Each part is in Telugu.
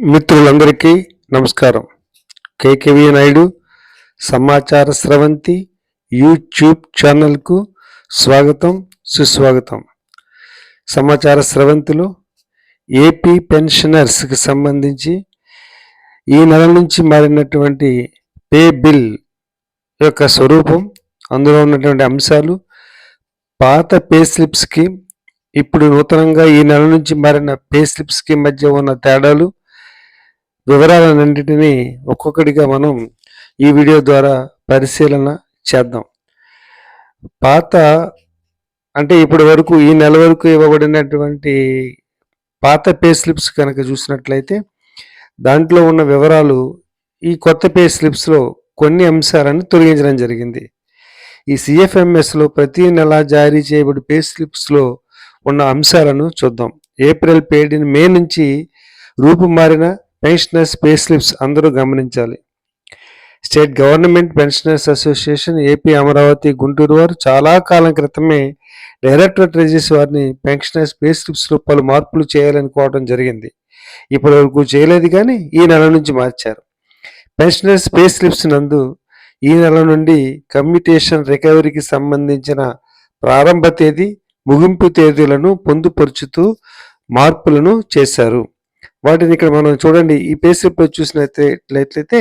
మిత్రులందరికీ నమస్కారం. కేకేవి నాయుడు సమాచార స్రవంతి యూట్యూబ్ ఛానల్కు స్వాగతం సుస్వాగతం. సమాచార స్రవంతిలో ఏపీ పెన్షనర్స్కి సంబంధించి ఈ నెల నుంచి మారినటువంటి పే బిల్ యొక్క స్వరూపం అందులో ఉన్నటువంటి అంశాలు పాత పే స్లిప్స్కి ఇప్పుడు నూతనంగా ఈ నెల నుంచి మారిన పే స్లిప్స్కి మధ్య ఉన్న తేడాలు వివరాలన్నింటినీ ఒక్కొక్కటిగా మనం ఈ వీడియో ద్వారా పరిశీలన చేద్దాం. పాత అంటే ఇప్పటి వరకు ఈ నెల వరకు ఇవ్వబడినటువంటి పాత పే స్లిప్స్ కనుక చూసినట్లయితే దాంట్లో ఉన్న వివరాలు ఈ కొత్త పే స్లిప్స్లో కొన్ని అంశాలను తొలగించడం జరిగింది. ఈ సిఎఫ్ఎంఎస్లో ప్రతి నెల జారీ చేయబడి పే స్లిప్స్లో ఉన్న అంశాలను చూద్దాం. ఏప్రిల్ పేడిన మే నుంచి రూపుమారిన పెన్షనర్స్ పే స్లిప్స్ అందరూ గమనించాలి. State government pensioners association AP Amaravati Guntur వారు చాలా కాలం క్రితమే డైరెక్టర్ ట్రెజరీస్ వారిని పెన్షనర్స్ పే స్లిప్స్లో పలు మార్పులు చేయాలనుకోవడం జరిగింది. ఇప్పటి వరకు చేయలేదు కానీ ఈ నెల నుంచి మార్చారు. పెన్షనర్స్ పే స్లిప్స్ నందు ఈ నెల నుండి కమ్యూటేషన్ రికవరీకి సంబంధించిన ప్రారంభ తేదీ ముగింపు తేదీలను పొందుపరుచుతూ మార్పులను చేశారు. వాటిని ఇక్కడ మనం చూడండి. ఈ పే స్లిప్లో చూసినట్లయితే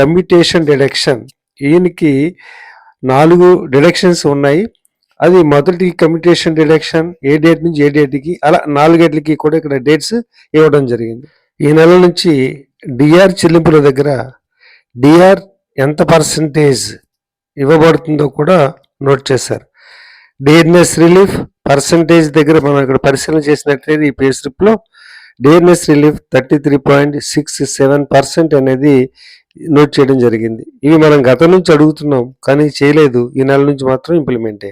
కమ్యూటేషన్ డిడక్షన్ ఈయనకి నాలుగు డిడక్షన్స్ ఉన్నాయి. అది మొదటి కమ్యూటేషన్ డిడక్షన్ ఏ డేట్ నుంచి ఏ డేట్కి అలా నాలుగేట్లకి కూడా ఇక్కడ డేట్స్ ఇవ్వడం జరిగింది. ఈ నెల నుంచి డిఆర్ చెల్లింపుల దగ్గర డిఆర్ ఎంత పర్సంటేజ్ ఇవ్వబడుతుందో కూడా నోట్ చేశారు. డిఎన్ఎస్ రిలీఫ్ పర్సంటేజ్ దగ్గర మనం ఇక్కడ పరిశీలన చేసినట్లయితే ఈ pay స్లిప్లో DNS relief thirty three point six seven percent అనేది నోట్ చేయడం జరిగింది. ఇవి మనం గతం నుంచి అడుగుతున్నాం కానీ చేయలేదు. ఈ నెల నుంచి మాత్రం implement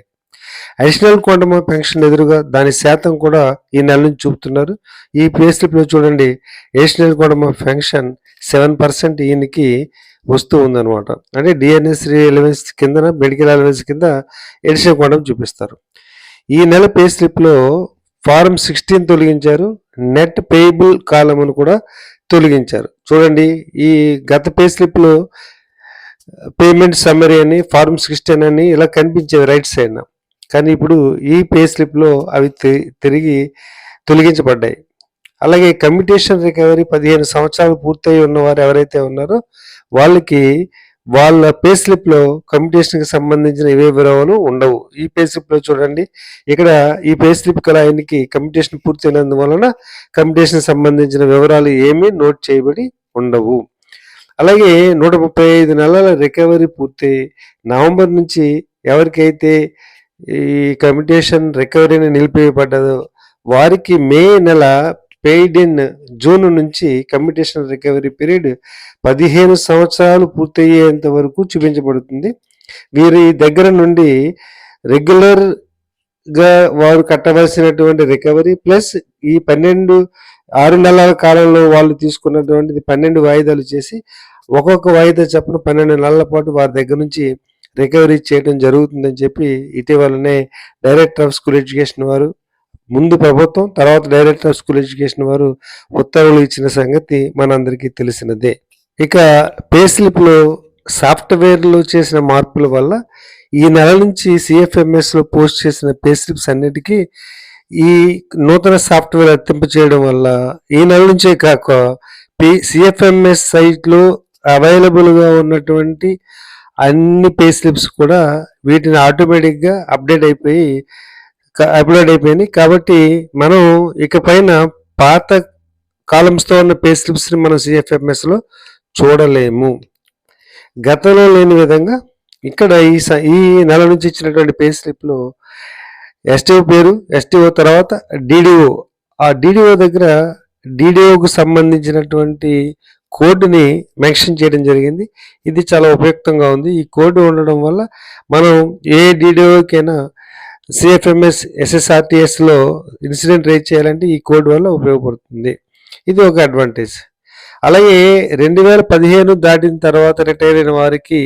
additional quantum of pension ఎదురుగా దాని శాతం కూడా ఈ నెల నుంచి చూపుతున్నారు. ఈ పేస్లిప్లో చూడండి. Additional quantum of pension seven percent ఈయనకి వస్తూ ఉందన్నమాట. అంటే డిఎన్ఎస్ ఎలవెన్స్ కింద మెడికల్ అలవెన్స్ కింద ఎడిషనల్ క్వాంటమ్ చూపిస్తారు. ఈ నెల పే స్లిప్లో ఫారం సిక్స్టీన్ తొలగించారు. నెట్ పేయబుల్ కాలమును కూడా తొలగించారు. చూడండి ఈ గత పే స్లిప్లో పేమెంట్ సమ్మరీ అని ఫారం సిక్స్టీన్ అని ఇలా కనిపించేవి రైట్ సైడ్ కానీ ఇప్పుడు ఈ పే స్లిప్లో అవి తి- తిరిగి తొలగించబడ్డాయి. అలాగే కమ్యూటేషన్ రికవరీ పదిహేను సంవత్సరాలు పూర్తయి ఉన్నవారు ఎవరైతే ఉన్నారో వాళ్ళకి వాళ్ళ పే స్లిప్లో సంబంధించిన ఏ వివరాలు ఉండవు. ఈ పే స్లిప్లో చూడండి ఇక్కడ ఈ పే స్లిప్ కల ఆయనకి కమ్యూటేషన్ పూర్తయినందువలన కమ్యూటేషన్ సంబంధించిన వివరాలు ఏమీ నోట్ చేయబడి ఉండవు. అలాగే నూట ముప్పై ఐదు నెలల రికవరీ పూర్తి నవంబర్ నుంచి ఎవరికైతే ఈ కమ్యూటేషన్ రికవరీని నిలిపివేయబడ్డదో వారికి మే నెల పెయిడ్ ఇన్ జూన్ నుంచి కమ్యూటేషన్ రికవరీ పీరియడ్ పదిహేను సంవత్సరాలు పూర్తయ్యేంత వరకు చూపించబడుతుంది. వీరి దగ్గర నుండి రెగ్యులర్గా వారు కట్టవలసినటువంటి రికవరీ ప్లస్ ఈ పన్నెండు ఆరు నెలల కాలంలో వాళ్ళు తీసుకున్నటువంటిది పన్నెండు వాయిదాలు చేసి ఒక్కొక్క వాయిదా చొప్పున పన్నెండు నెలల పాటు వారి దగ్గర నుంచి రికవరీ చేయడం జరుగుతుందని చెప్పి ఇటీవలనే డైరెక్టర్ ఆఫ్ స్కూల్ ఎడ్యుకేషన్ వారు ముందు ప్రభుత్వం తర్వాత డైరెక్టర్ ఆఫ్ స్కూల్ ఎడ్యుకేషన్ వారు ఉత్తర్వులు ఇచ్చిన సంగతి మనందరికీ తెలిసినదే. ఇక పే స్లిప్లో సాఫ్ట్వేర్లో చేసిన మార్పుల వల్ల ఈ నెల నుంచి సిఎఫ్ఎంఎస్లో పోస్ట్ చేసిన పే స్లిప్స్ అన్నిటికీ ఈ నూతన సాఫ్ట్వేర్ వర్తింప చేయడం వల్ల ఈ నెల నుంచే కాక పి సిఎఫ్ఎంఎస్ సైట్లో అవైలబుల్గా ఉన్నటువంటి అన్ని పే స్లిప్స్ కూడా వీటిని ఆటోమేటిక్గా అప్డేట్ అయిపోయి అప్లోడ్ అయిపోయింది. కాబట్టి మనం ఇక పైన పాత కాలమ్స్తో ఉన్న పే స్లిప్స్ని మనం సిఎఫ్ఎంఎస్లో చూడలేము. గతంలో లేని విధంగా ఇక్కడ ఈ స- ఈ నెల నుంచి ఇచ్చినటువంటి పే స్లిప్లో ఎస్టీఓ పేరు ఎస్టీఓ తర్వాత డిడిఓ. ఆ డిడిఓ దగ్గర డిడిఓకు సంబంధించినటువంటి కోడ్ని మెన్షన్ చేయడం జరిగింది. ఇది చాలా ఉపయుక్తంగా ఉంది. ఈ కోడ్ ఉండడం వల్ల మనం ఏ డిడిఓకైనా సిఎఫ్ఎంఎస్ ఎస్ఎస్ఆర్టీఎస్లో ఇన్సిడెంట్ రేజ్ చేయాలంటే ఈ కోడ్ వల్ల ఉపయోగపడుతుంది. ఇది ఒక అడ్వాంటేజ్. అలాగే రెండు వేల పదిహేను దాటిన తర్వాత రిటైర్ అయిన వారికి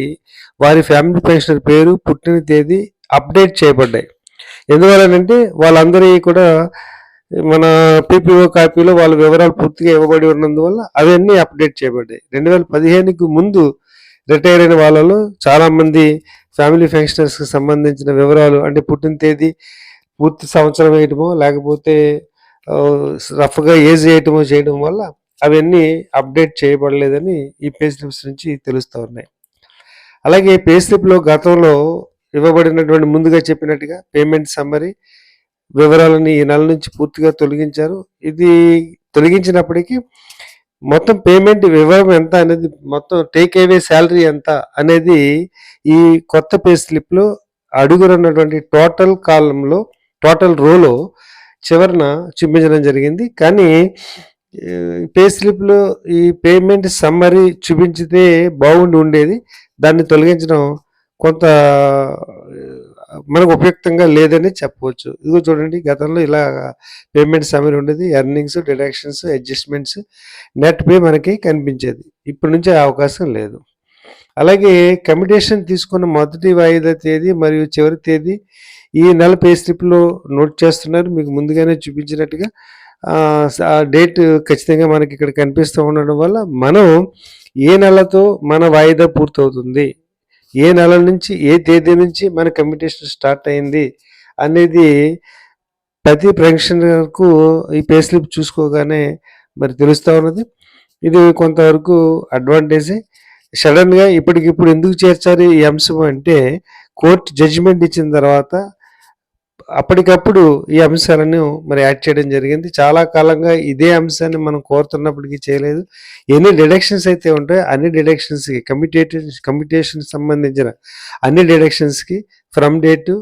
వారి ఫ్యామిలీ పెన్షనర్ పేరు పుట్టిన తేదీ అప్డేట్ చేయబడ్డాయి. ఎందువలనంటే వాళ్ళందరి కూడా మన పీపీఓ కాపీలో వాళ్ళ వివరాలు పూర్తిగా ఇవ్వబడి ఉన్నందువల్ల అవన్నీ అప్డేట్ చేయబడ్డాయి. రెండు వేల పదిహేనుకి ముందు రిటైర్ అయిన వాళ్ళలో చాలామంది ఫ్యామిలీ ఫంక్షనర్స్కి సంబంధించిన వివరాలు అంటే పుట్టిన తేదీ పూర్తి సంవత్సరం వేయటమో లేకపోతే రఫ్గా ఏజ్ వేయటమో చేయడం వల్ల అవన్నీ అప్డేట్ చేయబడలేదని ఈ పే స్లిప్స్ నుంచి తెలుస్తూ ఉన్నాయి. అలాగే పే స్లిప్లో గతంలో ఇవ్వబడినటువంటి ముందుగా చెప్పినట్టుగా పేమెంట్ సమ్మరీ వివరాలని ఈ నెల నుంచి పూర్తిగా తొలగించారు. ఇది తొలగించినప్పటికీ మొత్తం పేమెంట్ వివరం ఎంత అనేది మొత్తం టేక్ అవే శాలరీ ఎంత అనేది ఈ కొత్త పే స్లిప్లో అడుగునున్నటువంటి టోటల్ కాలంలో టోటల్ రోలో చివరన చూపించడం జరిగింది. కానీ పే స్లిప్లో ఈ పేమెంట్ సమ్మరీ చూపించితే బాగుండి ఉండేది. దాన్ని తొలగించడం కొంత మనకు ఉపయుక్తంగా లేదని చెప్పవచ్చు. ఇదిగో చూడండి గతంలో ఇలా పేమెంట్ సమయం ఉండేది. Earnings deductions adjustments net pay మనకి కనిపించేది. ఇప్పటి నుంచి అవకాశం లేదు. అలాగే కమిటేషన్ తీసుకున్న మొదటి వాయిదా తేదీ మరియు చివరి తేదీ ఈ నెల పే స్లిప్లో నోట్ చేస్తున్నారు. మీకు ముందుగానే చూపించినట్టుగా ఆ డేట్ ఖచ్చితంగా మనకి ఇక్కడ కనిపిస్తూ ఉండడం వల్ల మనం ఏ నెలతో మన వాయిదా పూర్తవుతుంది? ఏ నెల నుంచి ఏ తేదీ నుంచి మన కమిటేషన్ స్టార్ట్ అయింది అనేది ప్రతి పెన్షనర్కు ఈ పే స్లిప్ చూసుకోగానే మరి తెలుస్తూ ఉన్నది. ఇది కొంతవరకు అడ్వాంటేజే సడన్గా ఇప్పటికిప్పుడు ఎందుకు చేర్చారు ఈ అంశం అంటే కోర్టు జడ్జిమెంట్ ఇచ్చిన తర్వాత అప్పటికప్పుడు ఈ అంశాలను మరి యాడ్ చేయడం జరిగింది. చాలా కాలంగా ఇదే అంశాన్ని మనం కోరుతున్నప్పటికీ చేయలేదు. ఎన్ని డిడక్షన్స్ అయితే ఉంటాయో అన్ని డిడక్షన్స్కి కమిటేటెన్స్ కమిటేషన్ సంబంధించిన అన్ని డిడక్షన్స్కి ఫ్రమ్ డేటు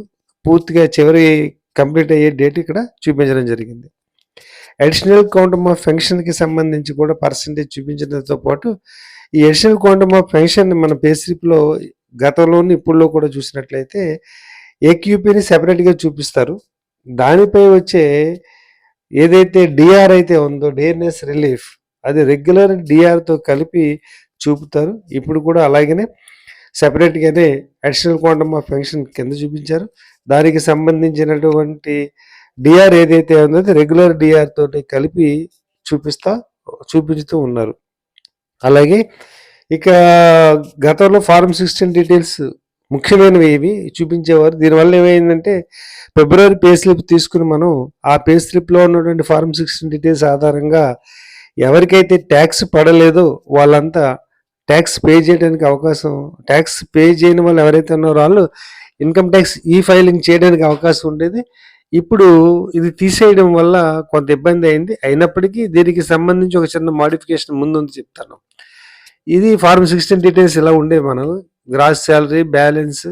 పూర్తిగా చివరి కంప్లీట్ అయ్యే డేట్ ఇక్కడ చూపించడం జరిగింది. అడిషనల్ క్వాంటమ్ ఆఫ్ ఫెన్షన్కి సంబంధించి కూడా పర్సంటేజ్ చూపించడంతో పాటు ఈ అడిషనల్ క్వాంటమ్ ఆఫ్ ఫెన్షన్ మన పే గతంలోనూ గతంలోని ఇప్పుడులో కూడా చూసినట్లయితే ఏక్యూపీని సెపరేట్గా చూపిస్తారు. దానిపై వచ్చే ఏదైతే డిఆర్ అయితే ఉందో డేర్నెస్ రిలీఫ్ అది రెగ్యులర్ డిఆర్తో కలిపి చూపుతారు. ఇప్పుడు కూడా అలాగనే సపరేట్గానే అడిషనల్ క్వాంటమ్ ఆఫ్ ఫంక్షన్ కింద చూపించారు. దానికి సంబంధించినటువంటి డిఆర్ ఏదైతే ఉందో అది రెగ్యులర్ డిఆర్ తోటి కలిపి చూపిస్తా చూపించుతూ ఉన్నారు. అలాగే ఇక గతంలో ఫార్మ్ సిక్స్టీన్ డీటెయిల్స్ ముఖ్యమైనవి ఇవి చూపించేవారు. దీనివల్ల ఏమైందంటే ఫిబ్రవరి పే స్లిప్ తీసుకుని మనం ఆ పే స్లిప్లో ఉన్నటువంటి ఫార్మ్ సిక్స్టీన్ డీటెయిల్స్ ఆధారంగా ఎవరికైతే ట్యాక్స్ పడలేదో వాళ్ళంతా ట్యాక్స్ పే చేయడానికి అవకాశం ట్యాక్స్ పే చేయని వాళ్ళు ఎవరైతే ఉన్నారో వాళ్ళు ఇన్కమ్ ట్యాక్స్ ఈ ఫైలింగ్ చేయడానికి అవకాశం ఉండేది. ఇప్పుడు ఇది తీసేయడం వల్ల కొంత ఇబ్బంది అయింది. అయినప్పటికీ దీనికి సంబంధించి ఒక చిన్న మాడిఫికేషన్ ముందు చెప్తాను. ఇది ఫార్మ్ సిక్స్టీన్ డీటెయిల్స్ ఇలా ఉండే మనం gross salary balance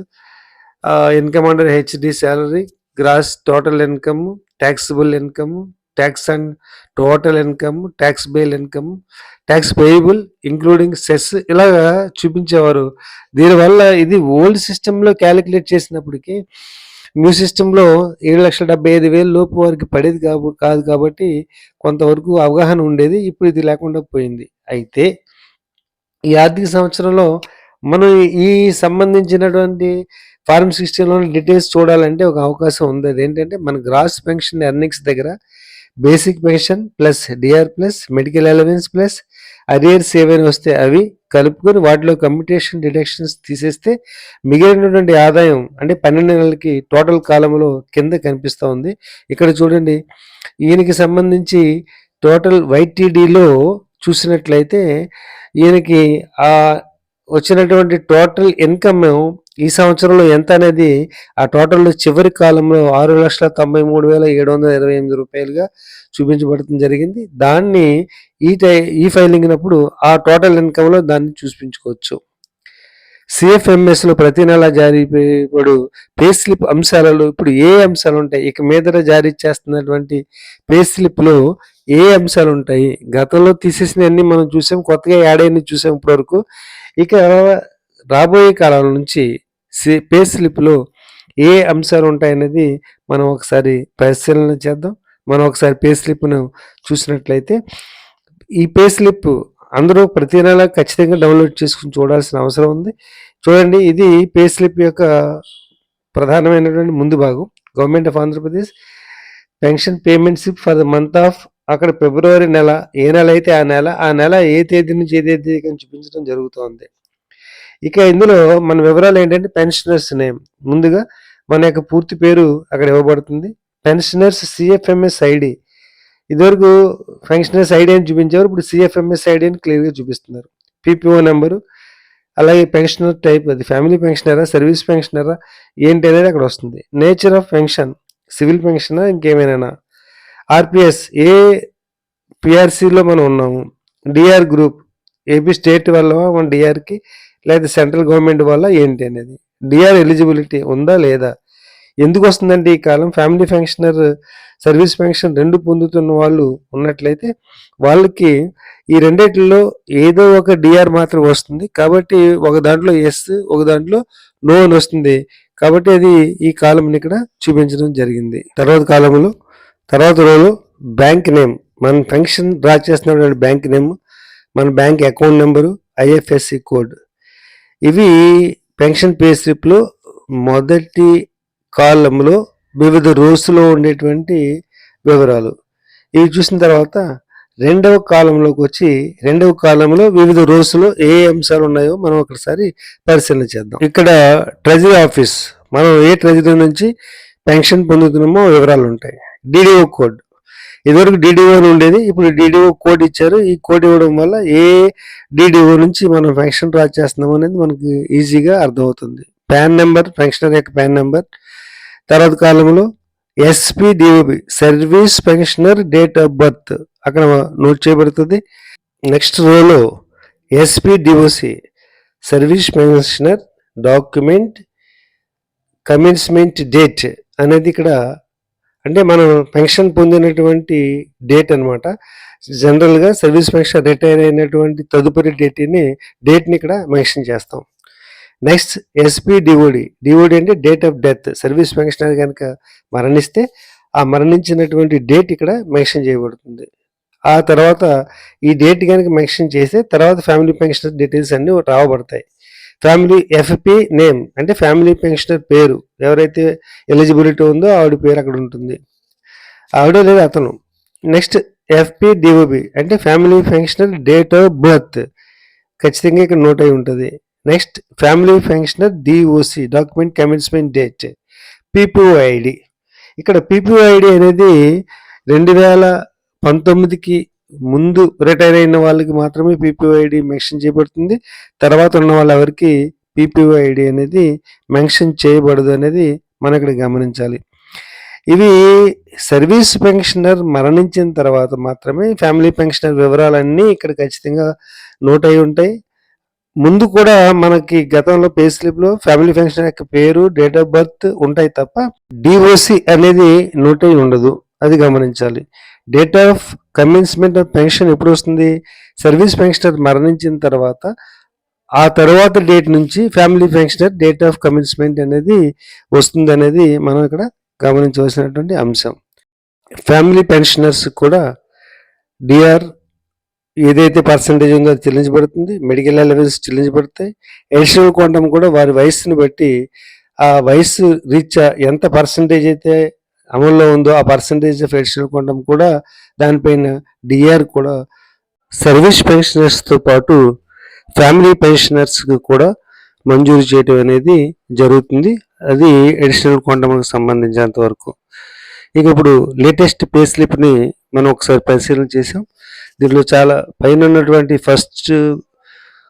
income under HD salary gross total income taxable income tax and total income tax bale income tax payable including cess. ఇలాగా చూపించేవారు. దీనివల్ల ఇది ఓల్డ్ సిస్టంలో క్యాలిక్యులేట్ చేసినప్పటికీ న్యూ సిస్టంలో ఏడు లక్షల డెబ్బై ఐదు వేలు లోపు వారికి పడేది కాబ కాదు కాబట్టి కొంతవరకు అవగాహన ఉండేది. ఇప్పుడు ఇది లేకుండా పోయింది. అయితే ఈ ఆర్థిక సంవత్సరంలో మనం ఈ సంబంధించినటువంటి ఫార్మ్ సిక్స్టీన్లో డీటెయిల్స్ చూడాలంటే ఒక అవకాశం ఉంది. అదేంటంటే మన గ్రాస్ పెన్షన్ ఎర్నింగ్స్ దగ్గర basic pension plus DR plus medical allowance plus arrears ఏవైనా వస్తే అవి కలుపుకొని వాటిలో కమ్యూటేషన్ డిడక్షన్స్ తీసేస్తే మిగిలినటువంటి ఆదాయం అంటే పన్నెండు నెలలకి టోటల్ కాలంలో కింద కనిపిస్తూ ఉంది. ఇక్కడ చూడండి ఈయనకి సంబంధించి టోటల్ వైటీడీలో చూసినట్లయితే ఈయనకి ఆ వచ్చినటువంటి టోటల్ ఇన్కమ్ ఈ సంవత్సరంలో ఎంత అనేది ఆ టోటల్ చివరి కాలంలో ఆరు లక్షల తొంభై మూడు వేల ఏడు వందల ఇరవై ఎనిమిది రూపాయలుగా చూపించబడటం జరిగింది. దాన్ని ఈ టై ఈ ఫైలింగ్ నప్పుడు ఆ టోటల్ ఇన్కమ్లో దాన్ని చూపించుకోవచ్చు. సిఎఫ్ఎంఎస్లో ప్రతి నెల జారీ ఇప్పుడు పే స్లిప్ అంశాలలో ఇప్పుడు ఏ అంశాలు ఉంటాయి? ఇక మీదట జారీ చేస్తున్నటువంటి పే స్లిప్లో ఏ అంశాలు ఉంటాయి? గతంలో తీసేసినవన్నీ మనం చూసాం కొత్తగా యాడ్ అయిన చూసాం ఇప్పటివరకు. ఇక రాబోయే కాలం నుంచి సి పే స్లిప్లో ఏ అంశాలు ఉంటాయనేది మనం ఒకసారి పరిశీలన చేద్దాం. మనం ఒకసారి పే స్లిప్ను చూసినట్లయితే ఈ పే స్లిప్ అందరూ ప్రతి నెల ఖచ్చితంగా డౌన్లోడ్ చేసుకుని చూడాల్సిన అవసరం ఉంది. చూడండి ఇది పే స్లిప్ యొక్క ప్రధానమైనటువంటి ముందు భాగం. Government of Andhra Pradesh pension payment slip for the month of అక్కడ ఫిబ్రవరి నెల ఏ నెల అయితే ఆ నెల ఆ నెల ఏ తేదీ నుంచి ఏ తేదీ అని చూపించడం జరుగుతోంది. ఇక ఇందులో మన వివరాలు ఏంటంటే పెన్షనర్స్ నేమ్. ముందుగా మన యొక్క పూర్తి పేరు అక్కడ ఇవ్వబడుతుంది. పెన్షనర్స్ సిఎఫ్ఎంఎస్ ఐడి ఇదివరకు పెన్షనర్స్ ఐడి అని చూపించారు ఇప్పుడు సిఎఫ్ఎంఎస్ ఐడి అని క్లియర్గా చూపిస్తున్నారు. పీపీఓ నెంబరు అలాగే పెన్షనర్ టైప్ అది ఫ్యామిలీ పెన్షనరా సర్వీస్ పెన్షనరా ఏంటి అనేది అక్కడ వస్తుంది. నేచర్ ఆఫ్ పెన్షన్ సివిల్ పెన్షనా ఇంకేమైనా ఆర్పిఎస్ ఏ పిఆర్సీలో మనం ఉన్నాము? డిఆర్ గ్రూప్ ఏపీ స్టేట్ వల్ల మన డిఆర్కి? లేదా సెంట్రల్ గవర్నమెంట్ వల్ల ఏంటి అనేది? డిఆర్ ఎలిజిబిలిటీ ఉందా లేదా? ఎందుకు వస్తుందంటే ఈ కాలం ఫ్యామిలీ ఫంక్షనర్ సర్వీస్ ఫంక్షన్ రెండు పొందుతున్న వాళ్ళు ఉన్నట్లయితే వాళ్ళకి ఈ రెండిట్లో ఏదో ఒక డిఆర్ మాత్రం వస్తుంది. కాబట్టి ఒక దాంట్లో ఎస్ ఒక దాంట్లో నో అని వస్తుంది. కాబట్టి అది ఈ కాలంని ఇక్కడ చూపించడం జరిగింది. తర్వాత కాలంలో తర్వాత రోజు బ్యాంక్ నేమ్ మన పెన్షన్ డ్రా చేస్తున్నటువంటి బ్యాంక్ నేమ్ మన bank account number IFSC code. ఇవి పెన్షన్ పే స్లిప్లో మొదటి కాలంలో వివిధ రోజులో ఉండేటువంటి వివరాలు. ఇవి చూసిన తర్వాత రెండవ కాలంలోకి వచ్చి రెండవ కాలంలో వివిధ రోజులో ఏ అంశాలు ఉన్నాయో మనం ఒకసారి పరిశీలన చేద్దాం. ఇక్కడ ట్రెజరీ ఆఫీస్ మనం ఏ ట్రెజరీ నుంచి పెన్షన్ పొందుతున్నామో వివరాలు ఉంటాయి. డిడిఓ కోడ్ ఇదివరకు డిడిఓ ఉండేది ఇప్పుడు డిడిఓ కోడ్ ఇచ్చారు. ఈ కోడ్ ఇవ్వడం వల్ల ఏ డిడిఓ నుంచి మనం పెన్షన్ డ్రా చేస్తున్నాం అనేది మనకి ఈజీగా అర్థమవుతుంది. పాన్ నెంబర్ పెన్షనర్ యొక్క పాన్ నెంబర్ తర్వాత కాలంలో SPDOB service pensioner date of birth అక్కడ నోట్ చేయబడుతుంది. నెక్స్ట్ రోలో SPDOC service pensioner document commencement date అనేది ఇక్కడ అంటే మనం పెన్షన్ పొందినటువంటి డేట్ అనమాట జనరల్గా సర్వీస్ పెన్షన్ రిటైర్ అయినటువంటి తదుపరి డేట్ని డేట్ని ఇక్కడ మెన్షన్ చేస్తాం. నెక్స్ట్ ఎస్పీ డిఓడి డిఓడి అంటే date of death. Service pensioner కనుక మరణిస్తే ఆ మరణించినటువంటి డేట్ ఇక్కడ మెన్షన్ చేయబడుతుంది. ఆ తర్వాత ఈ డేట్ కనుక మెన్షన్ చేస్తే తర్వాత ఫ్యామిలీ పెన్షనర్ డీటెయిల్స్ అన్ని రావబడతాయి ఫ్యామిలీ ఎఫ్పి నేమ్ అంటే ఫ్యామిలీ పెన్షనర్ పేరు. ఎవరైతే ఎలిజిబిలిటీ ఉందో ఆవిడ పేరు అక్కడ ఉంటుంది. ఆవిడ లేదా అతను. నెక్స్ట్ ఎఫ్పి డిఓబి అంటే family pensioner date of birth ఖచ్చితంగా ఇక్కడ నోట్ అయి ఉంటుంది. Next family pensioner DOC document commencement date PPO ID ఇక్కడ పీపీఓ ఐడి అనేది రెండు వేల పంతొమ్మిదికి ముందు రిటైర్ అయిన వాళ్ళకి మాత్రమే పీపీఓ ఐడి మెన్షన్ చేయబడుతుంది. తర్వాత ఉన్న వాళ్ళ ఎవరికి పీపీఓ ఐడి అనేది మెన్షన్ చేయబడదు అనేది మనం ఇక్కడ గమనించాలి. ఇవి సర్వీస్ పెన్షనర్ మరణించిన తర్వాత మాత్రమే ఫ్యామిలీ పెన్షనర్ వివరాలన్నీ ఇక్కడ ఖచ్చితంగా నోట్ అయి ఉంటాయి. ముందు కూడా మనకి గతంలో పే స్లిప్లో ఫ్యామిలీ పెన్షనర్ యొక్క పేరు డేట్ ఆఫ్ బర్త్ ఉంటాయి తప్ప డిఓసి అనేది నోట్ అయి ఉండదు. అది గమనించాలి. Date of commencement of pension ఎప్పుడు వస్తుంది సర్వీస్ పెన్షనర్ మరణించిన తర్వాత ఆ తర్వాత డేట్ నుంచి family pensioner date of commencement అనేది వస్తుంది అనేది మనం ఇక్కడ గమనించవలసినటువంటి అంశం. ఫ్యామిలీ పెన్షనర్స్ కూడా డిఆర్ ఏదైతే పర్సంటేజ్ ఉందో అది చెల్లించబడుతుంది మెడికల్ అలవెన్స్ చెల్లించబడతాయి. ఎడిషనల్ క్వాంటమ్ కూడా వారి వయసుని బట్టి ఆ వయసు రీచ్ ఎంత పర్సంటేజ్ అయితే అమల్లో ఉందో ఆ పర్సంటేజ్ ఆఫ్ ఎడిషనల్ క్వాంటమ్ కూడా దానిపైన డిఆర్ కూడా సర్వీస్ పెన్షనర్స్తో పాటు ఫ్యామిలీ పెన్షనర్స్కి కూడా మంజూరు చేయటం అనేది జరుగుతుంది. అది ఎడిషనల్ క్వాంటమ్కి సంబంధించినంత వరకు. ఇక ఇప్పుడు లేటెస్ట్ పే స్లిప్ని మనం ఒకసారి పరిశీలన చేసాం దీనిలో చాలా పైన ఉన్నటువంటి ఫస్ట్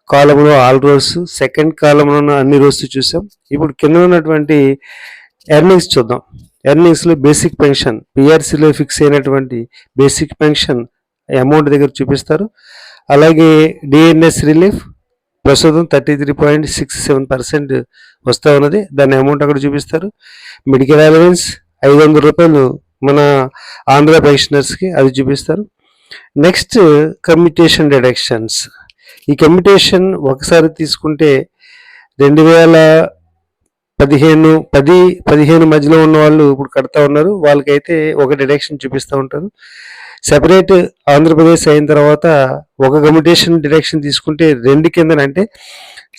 కాలంలో ఆల్ రోస్ సెకండ్ కాలంలో ఉన్న అన్ని రోజు చూసాం. ఇప్పుడు కింద ఉన్నటువంటి ఎర్నింగ్స్ చూద్దాం. ఎర్నింగ్స్లో బేసిక్ పెన్షన్ పిఆర్సీలో ఫిక్స్ అయినటువంటి బేసిక్ పెన్షన్ అమౌంట్ దగ్గర చూపిస్తారు. అలాగే డిఎన్ఎస్ రిలీఫ్ ప్రస్తుతం thirty three point six seven percent వస్తూ ఉన్నది. దాని అమౌంట్ అక్కడ చూపిస్తారు. మెడికల్ అలవెన్స్ ఐదు వందల రూపాయలు మన ఆంధ్ర పెన్షనర్స్కి అది చూపిస్తారు. Next commutation deductions. ఈ కమ్యూటేషన్ ఒకసారి తీసుకుంటే రెండు వేల పదిహేను పది పదిహేను మధ్యలో ఉన్న వాళ్ళు ఇప్పుడు కడతా ఉన్నారు. వాళ్ళకైతే ఒక డిడక్షన్ చూపిస్తూ ఉంటారు. సెపరేట్ ఆంధ్రప్రదేశ్ అయిన తర్వాత ఒక కమ్యూటేషన్ డిడక్షన్ తీసుకుంటే రెండు కిందన అంటే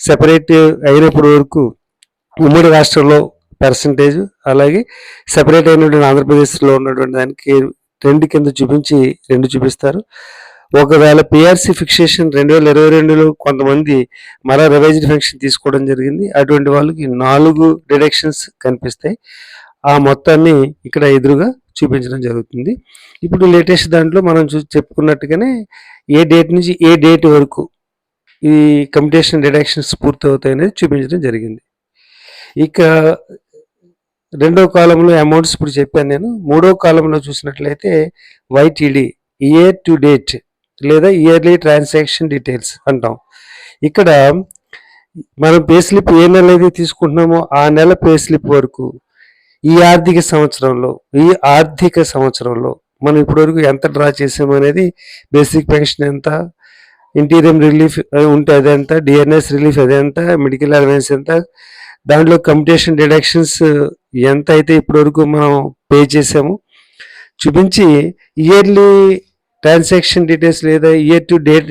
సెపరేట్ అయినప్పటి వరకు ఉమ్మడి రాష్ట్రంలో పర్సంటేజ్ అలాగే సెపరేట్ అయినటువంటి ఆంధ్రప్రదేశ్లో ఉన్నటువంటి దానికి రెండు కింద చూపించి రెండు చూపిస్తారు. ఒకవేళ పిఆర్సి ఫిక్సేషన్ రెండు వేల ఇరవై రెండులో కొంతమంది మరో రివైజ్డ్ ఫంక్షన్ తీసుకోవడం జరిగింది. అటువంటి వాళ్ళకి నాలుగు డిడక్షన్స్ కనిపిస్తాయి. ఆ మొత్తాన్ని ఇక్కడ ఎదురుగా చూపించడం జరుగుతుంది. ఇప్పుడు లేటెస్ట్ దాంట్లో మనం చూ చెప్పుకున్నట్టుగానే ఏ డేట్ నుంచి ఏ డేట్ వరకు ఈ కంపిటేషన్ డిడక్షన్స్ పూర్తవుతాయి అనేది చూపించడం జరిగింది. ఇక రెండో కాలంలో అమౌంట్స్ ఇప్పుడు చెప్పాను నేను. మూడో కాలంలో చూసినట్లయితే వైటీడీ ఇయర్ టు డేట్ లేదా ఇయర్లీ ట్రాన్సాక్షన్ డీటెయిల్స్ అంటాం. ఇక్కడ మనం పే స్లిప్ ఏ నెల అయితే తీసుకుంటున్నామో ఆ నెల పే స్లిప్ వరకు ఈ ఆర్థిక సంవత్సరంలో ఈ ఆర్థిక సంవత్సరంలో మనం ఇప్పటివరకు ఎంత డ్రా చేసామనేది బేసిక్ పెన్షన్ ఎంత ఇంటీరియం రిలీఫ్ ఉంటే అదెంత ఎంత డిఎన్ఎస్ రిలీఫ్ అదెంత ఎంత మెడికల్ అలవెన్స్ ఎంత దాంట్లో కంపిటేషన్ డిడక్షన్స్ ఎంత అయితే ఇప్పటివరకు మనం పే చేసాము చూపించి ఇయర్లీ ట్రాన్సాక్షన్ డీటెయిల్స్ లేదా ఇయర్ టు డేట్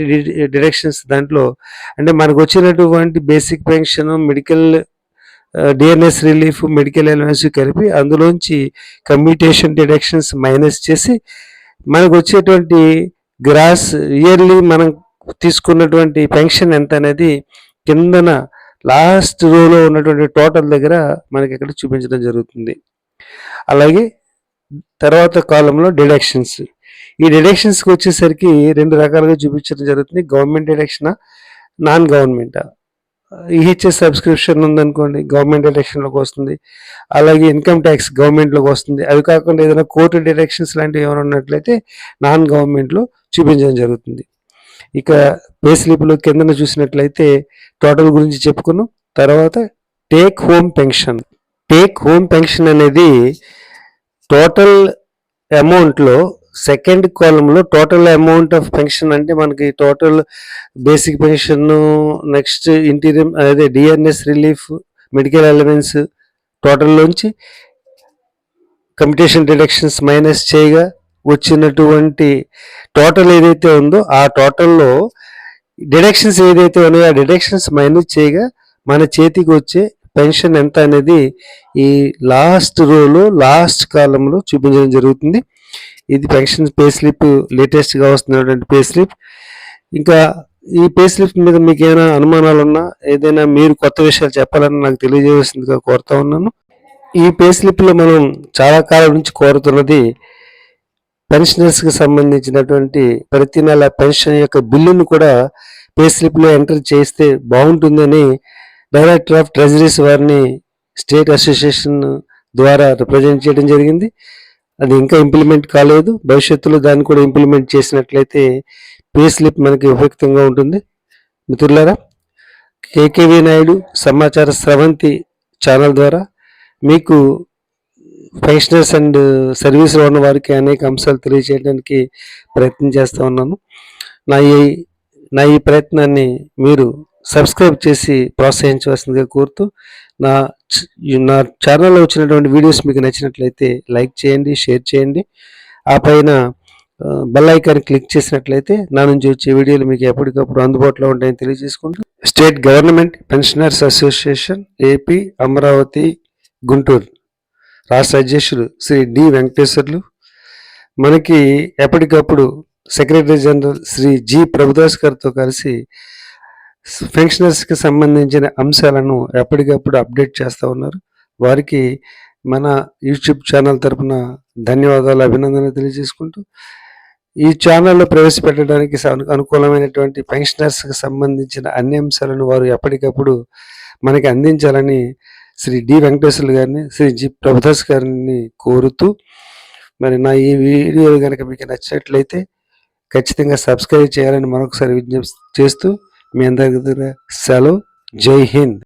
డిడక్షన్స్ దాంట్లో అంటే మనకు వచ్చినటువంటి basic pension medical dearness relief medical allowance కలిపి అందులోంచి కమ్యూటేషన్ డిడక్షన్స్ మైనస్ చేసి మనకు వచ్చేటువంటి గ్రాస్ ఇయర్లీ మనం తీసుకున్నటువంటి పెన్షన్ ఎంత అనేది కిందన లాస్ట్ రోలో ఉన్నటువంటి టోటల్ దగ్గర మనకి ఇక్కడ చూపించడం జరుగుతుంది. అలాగే తర్వాత కాలంలో డిడక్షన్స్ ఈ డిడక్షన్స్కి వచ్చేసరికి రెండు రకాలుగా చూపించడం జరుగుతుంది. Government deduction non government EHS subscription ఉందనుకోండి గవర్నమెంట్ డిడక్షన్లోకి వస్తుంది. అలాగే ఇన్కమ్ ట్యాక్స్ గవర్నమెంట్లోకి వస్తుంది. అవి కాకుండా ఏదైనా కోర్టు డిడక్షన్స్ లాంటివి ఏమైనా ఉన్నట్లయితే నాన్ గవర్నమెంట్లో చూపించడం జరుగుతుంది. ఇక పే స్లిప్లో కిందన చూసినట్లయితే టోటల్ గురించి చెప్పుకున్నాం. తర్వాత take home pension take home pension అనేది టోటల్ అమౌంట్లో సెకండ్ కాలంలో టోటల్ అమౌంట్ ఆఫ్ పెన్షన్ అంటే మనకి total basic pension next interim అదే డిఎన్ఎస్ రిలీఫ్ మెడికల్ అలవెన్స్ టోటల్లోంచి కంపిటేషన్ డిడక్షన్స్ మైనస్ చేయగా వచ్చినటువంటి టోటల్ ఏదైతే ఉందో ఆ టోటల్లో డిడక్షన్స్ ఏదైతే ఉన్నాయో ఆ డిడక్షన్స్ మైనస్ చేయగా మన చేతికి వచ్చే పెన్షన్ ఎంత అనేది ఈ లాస్ట్ రోలో లాస్ట్ కాలంలో చూపించడం జరుగుతుంది. ఇది పెన్షన్ పే స్లిప్ లేటెస్ట్గా వస్తున్నటువంటి పే స్లిప్. ఇంకా ఈ పే స్లిప్ మీద మీకు ఏమైనా అనుమానాలు ఉన్నా ఏదైనా మీరు కొత్త విషయాలు చెప్పాలని నాకు తెలియజేసిందిగా కోరుతా ఉన్నాను. ఈ పే స్లిప్లో మనం చాలా కాలం నుంచి కోరుతున్నది పెన్షనర్స్కి సంబంధించినటువంటి ప్రతి నెల పెన్షన్ యొక్క బిల్లును కూడా పే స్లిప్లో ఎంటర్ చేస్తే బాగుంటుందని డైరెక్టర్ ఆఫ్ ట్రెజరీస్ వారిని స్టేట్ అసోసియేషన్ ద్వారా రిప్రజెంట్ చేయడం జరిగింది. అది ఇంకా ఇంప్లిమెంట్ కాలేదు. భవిష్యత్తులో దాన్ని కూడా ఇంప్లిమెంట్ చేసినట్లయితే పే స్లిప్ మనకి ఉపయుక్తంగా ఉంటుంది. మిత్రులారా కేకేవి నాయుడు సమాచార స్రవంతి ఛానల్ ద్వారా మీకు పెన్షనర్స్ అండ్ సర్వీస్లో ఉన్న వారికి అనేక అంశాలు తెలియజేయడానికి ప్రయత్నం చేస్తూ ఉన్నాను. నా ఈ నా ఈ ప్రయత్నాన్ని మీరు సబ్స్క్రైబ్ చేసి ప్రోత్సహించవలసిందిగా కోరుతూ నా నా ఛానల్లో వచ్చినటువంటి వీడియోస్ మీకు నచ్చినట్లయితే లైక్ చేయండి షేర్ చేయండి. ఆ పైన బెల్ ఐకాన్ క్లిక్ చేసినట్లయితే నా నుంచి వచ్చే వీడియోలు మీకు ఎప్పటికప్పుడు అందుబాటులో ఉంటాయని తెలియజేసుకుంటూ state government pensioners association AP Amaravati Guntur. రాష్ట్ర అధ్యక్షులు శ్రీ డి వెంకటేశ్వర్లు. మనకి ఎప్పటికప్పుడు secretary general Shri G Prabhudas గారితో కలిసి పెన్షనర్స్కి సంబంధించిన అంశాలను ఎప్పటికప్పుడు అప్డేట్ చేస్తూ ఉన్నారు. వారికి మన యూట్యూబ్ ఛానల్ తరపున ధన్యవాదాలు అభినందనలు తెలియజేసుకుంటూ ఈ ఛానల్లో ప్రవేశపెట్టడానికి అనుకూలమైనటువంటి పెన్షనర్స్కి సంబంధించిన అన్ని అంశాలను వారు ఎప్పటికప్పుడు మనకి అందించాలని శ్రీ డి వెంకటేశ్వర్లు గారిని శ్రీ జి ప్రభుదాస్ గారిని కోరుతూ మరి నా ఈ వీడియో కనుక మీకు నచ్చినట్లయితే ఖచ్చితంగా సబ్స్క్రైబ్ చేయాలని మరొకసారి విజ్ఞప్తి చేస్తూ మీ అందరి దగ్గర సెలవు జై హింద్